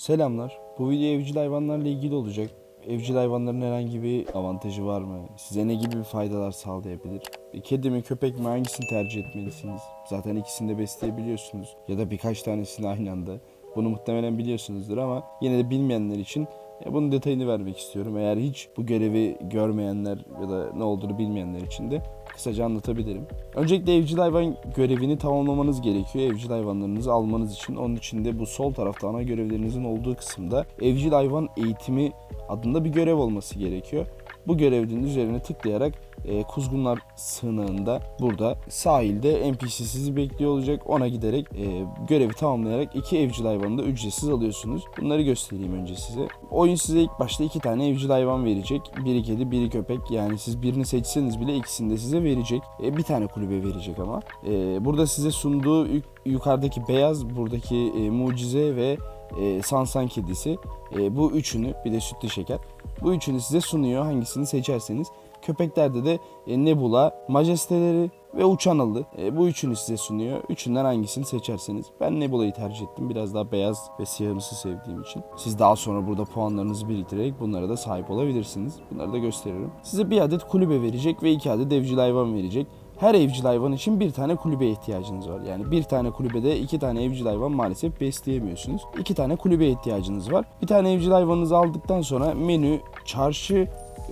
Selamlar. Bu video evcil hayvanlarla ilgili olacak. Evcil hayvanların herhangi bir avantajı var mı? Size ne gibi faydalar sağlayabilir? Bir Kedi mi köpek mi hangisini tercih etmelisiniz? Zaten ikisini de besleyebiliyorsunuz. Ya da birkaç tanesini aynı anda. Bunu muhtemelen biliyorsunuzdur ama yine de bilmeyenler için ya bunun detayını vermek istiyorum. Eğer hiç bu görevi görmeyenler ya da ne olduğunu bilmeyenler için de kısaca anlatabilirim. Öncelikle evcil hayvan görevini tamamlamanız gerekiyor. Evcil hayvanlarınızı almanız için. Onun için de bu sol tarafta ana görevlerinizin olduğu kısımda evcil hayvan eğitimi adında bir görev olması gerekiyor. Bu görevin üzerine tıklayarak e, Kuzgunlar sığınağında burada sahilde NPC sizi bekliyor olacak. Ona giderek e, görevi tamamlayarak iki evcil hayvanı da ücretsiz alıyorsunuz. Bunları göstereyim önce size. Oyun size ilk başta iki tane evcil hayvan verecek. Biri kedi, biri köpek. Yani siz birini seçseniz bile ikisini de size verecek. E, bir tane kulübe verecek ama. E, burada size sunduğu yuk- yukarıdaki beyaz, buradaki e, mucize ve e, sansan kedisi. E, bu üçünü bir de sütlü şeker. Bu üçünü size sunuyor hangisini seçerseniz. Köpeklerde de e, Nebula, Majesteleri ve Uçan Alı. E, bu üçünü size sunuyor. Üçünden hangisini seçerseniz. Ben Nebula'yı tercih ettim. Biraz daha beyaz ve siyahımsı sevdiğim için. Siz daha sonra burada puanlarınızı biriktirerek bunlara da sahip olabilirsiniz. Bunları da gösteririm. Size bir adet kulübe verecek ve iki adet evcil hayvan verecek. Her evcil hayvan için bir tane kulübeye ihtiyacınız var. Yani bir tane kulübede iki tane evcil hayvan maalesef besleyemiyorsunuz. İki tane kulübeye ihtiyacınız var. Bir tane evcil hayvanınızı aldıktan sonra menü, çarşı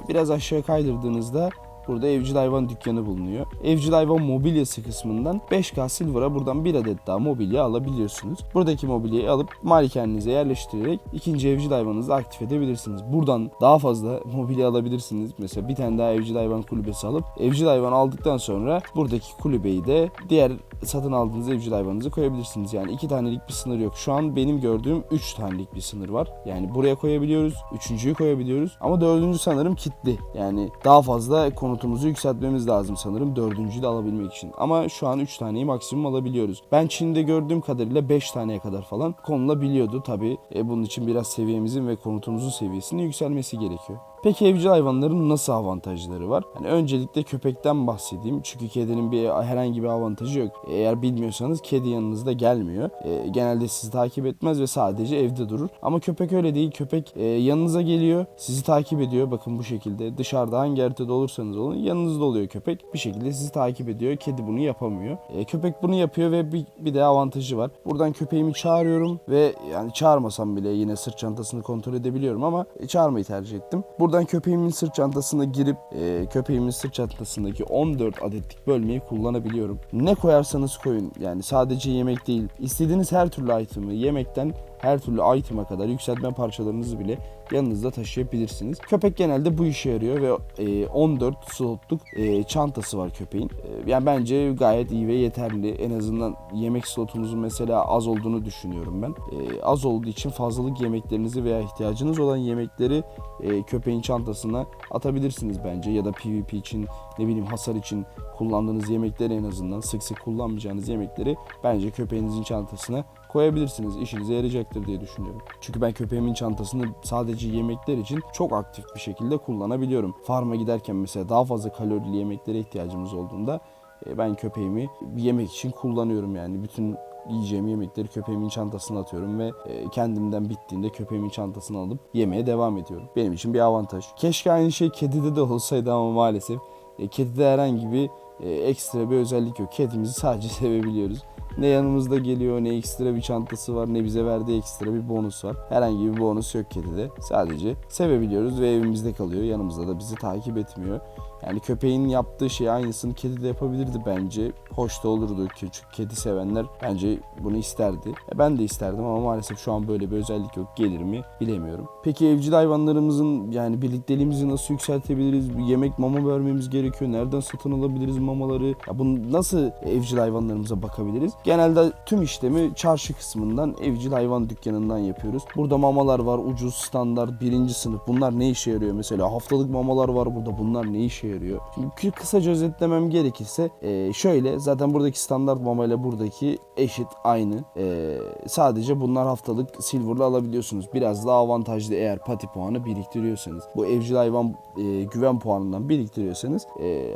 biraz aşağı kaydırdığınızda Burada evcil hayvan dükkanı bulunuyor. Evcil hayvan mobilyası kısmından 5K Silver'a buradan bir adet daha mobilya alabiliyorsunuz. Buradaki mobilyayı alıp malikanenize yerleştirerek ikinci evcil hayvanınızı aktif edebilirsiniz. Buradan daha fazla mobilya alabilirsiniz. Mesela bir tane daha evcil hayvan kulübesi alıp evcil hayvan aldıktan sonra buradaki kulübeyi de diğer satın aldığınız evcil hayvanınızı koyabilirsiniz. Yani iki tanelik bir sınır yok. Şu an benim gördüğüm 3 tanelik bir sınır var. Yani buraya koyabiliyoruz. Üçüncüyü koyabiliyoruz. Ama dördüncü sanırım kilitli. Yani daha fazla konutumuzu yükseltmemiz lazım sanırım dördüncüyü de alabilmek için. Ama şu an 3 taneyi maksimum alabiliyoruz. Ben Çin'de gördüğüm kadarıyla 5 taneye kadar falan konulabiliyordu. Tabi e, bunun için biraz seviyemizin ve konutumuzun seviyesinin yükselmesi gerekiyor. Peki evcil hayvanların nasıl avantajları var? Yani öncelikle köpekten bahsedeyim. Çünkü kedinin bir herhangi bir avantajı yok. Eğer bilmiyorsanız kedi yanınızda gelmiyor. E, genelde sizi takip etmez ve sadece evde durur. Ama köpek öyle değil. Köpek e, yanınıza geliyor, sizi takip ediyor. Bakın bu şekilde dışarıda hangi haritada olursanız olun yanınızda oluyor köpek. Bir şekilde sizi takip ediyor. Kedi bunu yapamıyor. E, köpek bunu yapıyor ve bir, bir de avantajı var. Buradan köpeğimi çağırıyorum ve yani çağırmasam bile yine sırt çantasını kontrol edebiliyorum ama e, çağırmayı tercih ettim. Buradan köpeğimin sırt çantasına girip e, köpeğimin sırt çantasındaki 14 adetlik bölmeyi kullanabiliyorum. Ne koyarsanız koyun yani sadece yemek değil. İstediğiniz her türlü item'ı yemekten her türlü item'a kadar yükseltme parçalarınızı bile yanınızda taşıyabilirsiniz. Köpek genelde bu işe yarıyor ve e, 14 slotluk e, çantası var köpeğin. E, yani bence gayet iyi ve yeterli. En azından yemek slotumuzun mesela az olduğunu düşünüyorum ben. E, az olduğu için fazlalık yemeklerinizi veya ihtiyacınız olan yemekleri e, köpeğin çantasına atabilirsiniz bence ya da PvP için ne bileyim hasar için kullandığınız yemekleri en azından sık sık kullanmayacağınız yemekleri bence köpeğinizin çantasına koyabilirsiniz. İşinize yarayacaktır diye düşünüyorum. Çünkü ben köpeğimin çantasını sadece yemekler için çok aktif bir şekilde kullanabiliyorum. Farma giderken mesela daha fazla kalorili yemeklere ihtiyacımız olduğunda e, ben köpeğimi bir yemek için kullanıyorum yani. Bütün yiyeceğim yemekleri köpeğimin çantasına atıyorum ve e, kendimden bittiğinde köpeğimin çantasını alıp yemeye devam ediyorum. Benim için bir avantaj. Keşke aynı şey kedide de olsaydı ama maalesef e, kedide herhangi bir ekstra bir özellik yok. Kedimizi sadece sevebiliyoruz. Ne yanımızda geliyor ne ekstra bir çantası var ne bize verdiği ekstra bir bonus var. Herhangi bir bonus yok kedide. Sadece sevebiliyoruz ve evimizde kalıyor. Yanımızda da bizi takip etmiyor. Yani köpeğin yaptığı şey aynısını kedi de yapabilirdi bence. Hoş da olurdu. Küçük kedi sevenler bence bunu isterdi. E, Ben de isterdim ama maalesef şu an böyle bir özellik yok. Gelir mi bilemiyorum. Peki evcil hayvanlarımızın yani birlikteliğimizi nasıl yükseltebiliriz? Yemek mama vermemiz gerekiyor. Nereden satın alabiliriz mamaları? Ya bunu nasıl evcil hayvanlarımıza bakabiliriz? Genelde tüm işlemi çarşı kısmından evcil hayvan dükkanından yapıyoruz. Burada mamalar var. Ucuz, standart, birinci sınıf. Bunlar ne işe yarıyor? Mesela haftalık mamalar var burada. Bunlar ne işe yarıyor? Şimdi kı- kısaca özetlemem gerekirse e, şöyle zaten buradaki standart mama ile buradaki eşit aynı. E, sadece bunlar haftalık silver'la alabiliyorsunuz. Biraz daha avantajlı eğer pati puanı biriktiriyorsanız. Bu evcil hayvan e, güven puanından biriktiriyorsanız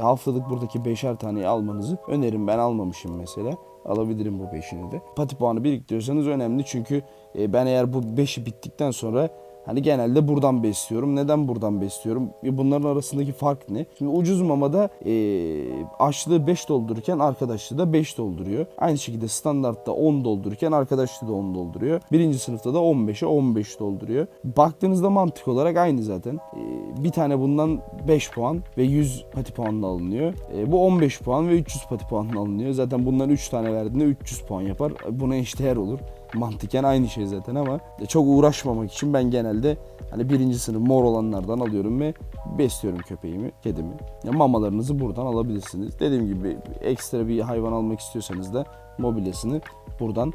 haftalık buradaki beşer taneyi almanızı öneririm. Ben almamışım mesela. alabilirim bu 5'ini de. Pati puanı biriktiriyorsanız önemli çünkü ben eğer bu 5'i bittikten sonra Hani genelde buradan besliyorum. Neden buradan besliyorum? E, Bunların arasındaki fark ne? Şimdi ucuz mamada e, açlığı 5 doldururken arkadaşlığı da 5 dolduruyor. Aynı şekilde standartta 10 doldururken arkadaşlığı da 10 dolduruyor. Birinci sınıfta da 15'e 15 dolduruyor. Baktığınızda mantık olarak aynı zaten. E, bir tane bundan 5 puan ve 100 pati puanla alınıyor. E, bu 15 puan ve 300 pati puanla alınıyor. Zaten bundan 3 tane verdiğinde 300 puan yapar. Buna eşdeğer olur. Mantıken aynı şey zaten ama çok uğraşmamak için ben genelde hani birinci sınıf mor olanlardan alıyorum ve besliyorum köpeğimi, kedimi. Ya mamalarınızı buradan alabilirsiniz. Dediğim gibi ekstra bir hayvan almak istiyorsanız da mobilyasını buradan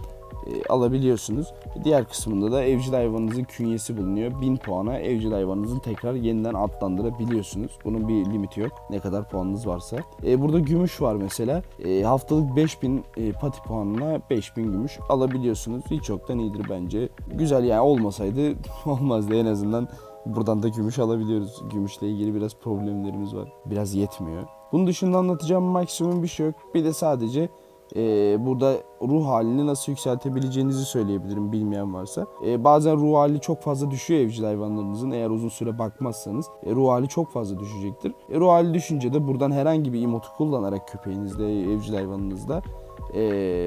e, alabiliyorsunuz. Diğer kısmında da evcil hayvanınızın künyesi bulunuyor. 1000 puana evcil hayvanınızın tekrar yeniden adlandırabiliyorsunuz. Bunun bir limiti yok. Ne kadar puanınız varsa. E, burada gümüş var mesela. E, haftalık 5000 e, pati puanına 5000 gümüş alabiliyorsunuz. Hiç yoktan iyidir bence. Güzel yani olmasaydı olmazdı en azından. Buradan da gümüş alabiliyoruz. Gümüşle ilgili biraz problemlerimiz var. Biraz yetmiyor. Bunun dışında anlatacağım maksimum bir şey yok. Bir de sadece e, burada ruh halini nasıl yükseltebileceğinizi söyleyebilirim bilmeyen varsa. E, bazen ruh hali çok fazla düşüyor evcil hayvanlarınızın eğer uzun süre bakmazsanız. E, ruh hali çok fazla düşecektir. E, ruh hali düşünce de buradan herhangi bir emotu kullanarak köpeğinizde, evcil hayvanınızda e,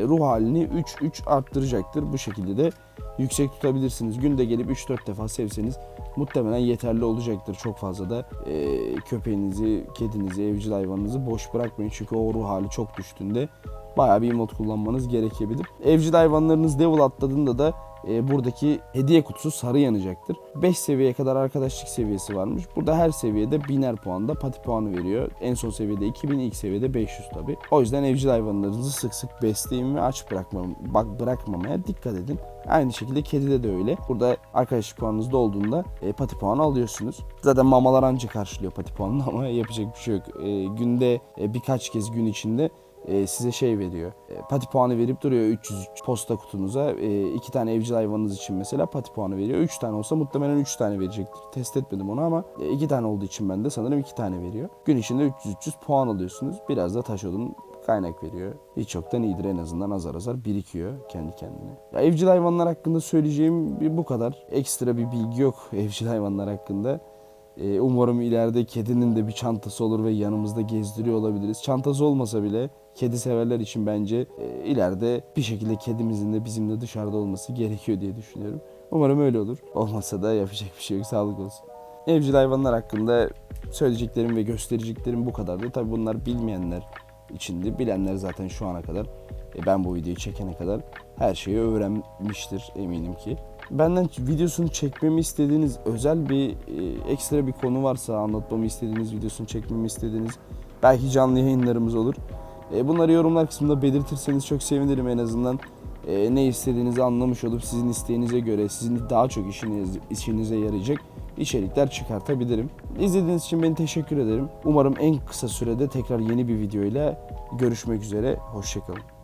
ruh halini 3-3 arttıracaktır. Bu şekilde de yüksek tutabilirsiniz. Günde gelip 3-4 defa sevseniz muhtemelen yeterli olacaktır. Çok fazla da e, köpeğinizi, kedinizi, evcil hayvanınızı boş bırakmayın. Çünkü o ruh hali çok düştüğünde bayağı bir mod kullanmanız gerekebilir. Evcil hayvanlarınız level atladığında da e, buradaki hediye kutusu sarı yanacaktır. 5 seviyeye kadar arkadaşlık seviyesi varmış. Burada her seviyede biner puanda pati puanı veriyor. En son seviyede 2000, ilk seviyede 500 tabi. O yüzden evcil hayvanlarınızı sık sık besleyin ve aç bırakmam, bak bırakmamaya dikkat edin. Aynı şekilde kedide de öyle. Burada arkadaşlık puanınız dolduğunda e, pati puanı alıyorsunuz. Zaten mamalar anca karşılıyor pati puanını ama yapacak bir şey yok. E, günde e, birkaç kez gün içinde e, size şey veriyor. E, pati puanı verip duruyor 300 posta kutunuza. E, iki tane evcil hayvanınız için mesela pati puanı veriyor. 3 tane olsa muhtemelen 3 tane verecektir. Test etmedim onu ama 2 tane olduğu için ben de sanırım 2 tane veriyor. Gün içinde 300-300 puan alıyorsunuz. Biraz da taş odun kaynak veriyor. Hiç yoktan iyidir en azından azar azar birikiyor kendi kendine. Ya evcil hayvanlar hakkında söyleyeceğim bir bu kadar. Ekstra bir bilgi yok evcil hayvanlar hakkında. Ee, Umarım ileride kedinin de bir çantası olur ve yanımızda gezdiriyor olabiliriz. Çantası olmasa bile kedi severler için bence e, ileride bir şekilde kedimizin de bizimle dışarıda olması gerekiyor diye düşünüyorum. Umarım öyle olur. Olmasa da yapacak bir şey yok. Sağlık olsun. Evcil hayvanlar hakkında söyleyeceklerim ve göstereceklerim bu kadardı. Tabi bunlar bilmeyenler içindi. Bilenler zaten şu ana kadar e, ben bu videoyu çekene kadar her şeyi öğrenmiştir eminim ki. Benden videosunu çekmemi istediğiniz özel bir e, ekstra bir konu varsa anlatmamı istediğiniz videosunu çekmemi istediğiniz belki canlı yayınlarımız olur. E, bunları yorumlar kısmında belirtirseniz çok sevinirim en azından. E, ne istediğinizi anlamış olup sizin isteğinize göre sizin daha çok işiniz, işinize yarayacak içerikler çıkartabilirim. İzlediğiniz için ben teşekkür ederim. Umarım en kısa sürede tekrar yeni bir videoyla görüşmek üzere. Hoşçakalın.